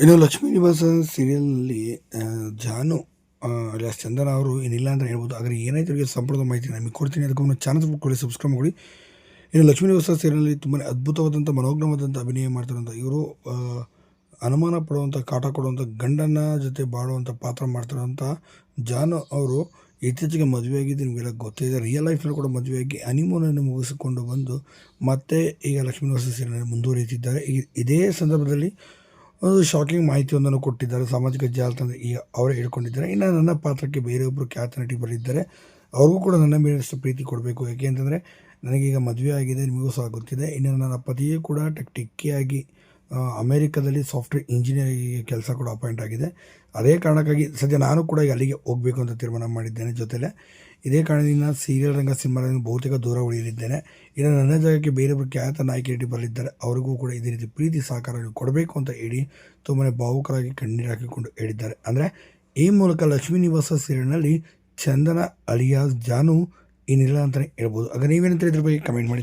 ಇನ್ನು ಲಕ್ಷ್ಮೀ ನಿವಾಸ ಸೀರಿಯಲ್ನಲ್ಲಿ ಜಾನು ಅಲ್ಲಿ ಚಂದನ ಅವರು ಏನಿಲ್ಲ ಅಂತ ಹೇಳ್ಬೋದು. ಆದರೆ ಏನಾಯ್ತು ಅವರಿಗೆ ಸಂಪೂರ್ಣ ಮಾಹಿತಿ ನಮಗೆ ಕೊಡ್ತೀನಿ. ಅದಕ್ಕೆ ಚಾನಲ್ ಕೊಡಿ ಸಬ್ಸ್ಕ್ರೈಬ್ ಮಾಡಿ ಇನ್ನು ಲಕ್ಷ್ಮೀ ನಿವಾಸ ಸೀರಿಯಲ್ನಲ್ಲಿ ತುಂಬಾ ಅದ್ಭುತವಾದಂಥ ಮನೋಗ್ರಮವಾದಂಥ ಅಭಿನಯ ಮಾಡ್ತಾರಂಥ ಇವರು ಅನುಮಾನ ಪಡುವಂಥ ಕಾಟ ಕೊಡುವಂಥ ಗಂಡನ ಜೊತೆ ಬಾಳುವಂಥ ಪಾತ್ರ ಮಾಡ್ತಾರಂಥ ಜಾನು ಅವರು ಇತ್ತೀಚೆಗೆ ಮದುವೆಯಾಗಿದ್ದು ನಿಮಗೆಲ್ಲ ಗೊತ್ತಿದೆ ರಿಯಲ್ ಲೈಫ್ನಲ್ಲಿ ಕೂಡ ಮದುವೆಯಾಗಿ ಅನಿಮೋನನ್ನು ಮುಗಿಸಿಕೊಂಡು ಬಂದು ಮತ್ತೆ ಈಗ ಲಕ್ಷ್ಮೀ ನಿವಾಸ ಸೀರಿಯಲ್ನಲ್ಲಿ ಮುಂದುವರಿಯುತ್ತಿದ್ದಾರೆ. ಇದೇ ಸಂದರ್ಭದಲ್ಲಿ ಒಂದು ಶಾಕಿಂಗ್ ಮಾಹಿತಿಯೊಂದನ್ನು ಕೊಟ್ಟಿದ್ದಾರೆ. ಸಾಮಾಜಿಕ ಜಾಲತಾಣ ಈಗ ಅವರೇ ಹೇಳ್ಕೊಂಡಿದ್ದಾರೆ. ಇನ್ನು ನನ್ನ ಪಾತ್ರಕ್ಕೆ ಬೇರೆಯೊಬ್ಬರು ಖ್ಯಾತ ನಟಿ ಬರೆದಿದ್ದಾರೆ ಅವ್ರಿಗೂ ಕೂಡ ನನ್ನ ಮೇಲಷ್ಟು ಪ್ರೀತಿ ಕೊಡಬೇಕು. ಯಾಕೆ ಅಂತಂದರೆ, ನನಗೀಗ ಮದುವೆ ಆಗಿದೆ, ನಿಮಗೂ ಸಹ ಗೊತ್ತಿದೆ ಇನ್ನು ನನ್ನ ಪತಿಯೂ ಕೂಡ ಟಕ್ ಟೆಕ್ಕಿಯಾಗಿ ಅಮೇರಿಕಾದಲ್ಲಿ ಸಾಫ್ಟ್ವೇರ್ ಇಂಜಿನಿಯರಿಂಗ್ ಕೆಲಸ ಕೂಡ ಅಪಾಯಿಂಟ್ ಆಗಿದೆ. ಅದೇ ಕಾರಣಕ್ಕಾಗಿ ಸದ್ಯ ನಾನು ಕೂಡ ಅಲ್ಲಿಗೆ ಹೋಗಬೇಕು ಅಂತ ತೀರ್ಮಾನ ಮಾಡಿದ್ದೇನೆ ಜೊತೆಲೆ. ಇದೇ ಕಾರಣದಿಂದ ಸೀರಿಯಲ್ ರಂಗ ಸಿನಿಮಾದಿಂದ ಬಹುತೇಕ ದೂರ ಉಳಿಯಲಿದ್ದೇನೆ. ಇನ್ನು ನನ್ನ ಜಾಗಕ್ಕೆ ಬೇರೊಬ್ಬರು ಖ್ಯಾತ ನಾಯಕಿ ಬರಲಿದ್ದಾರೆ. ಅವರಿಗೂ ಕೂಡ ಇದೇ ರೀತಿ ಪ್ರೀತಿ ಸಹಕಾರ ಕೊಡಬೇಕು ಅಂತ ಹೇಳಿ ತುಂಬಾ ಭಾವುಕರಾಗಿ ಕಣ್ಣೀರು ಹಾಕಿಕೊಂಡು ಹೇಳಿದ್ದಾರೆ. ಅಂದರೆ ಈ ಮೂಲಕ ಲಕ್ಷ್ಮೀ ನಿವಾಸ ಸೀರಿಯಲ್ನಲ್ಲಿ ಚಂದನ ಅಲಿಯಾಸ್ ಜಾನು ಏನಿಲ್ಲ ಅಂತಲೇ ಹೇಳ್ಬೋದು. ಆಗ ನೀವೇನಂತ ಇದ್ರ ಬಗ್ಗೆ ಕಮೆಂಟ್ ಮಾಡಿ.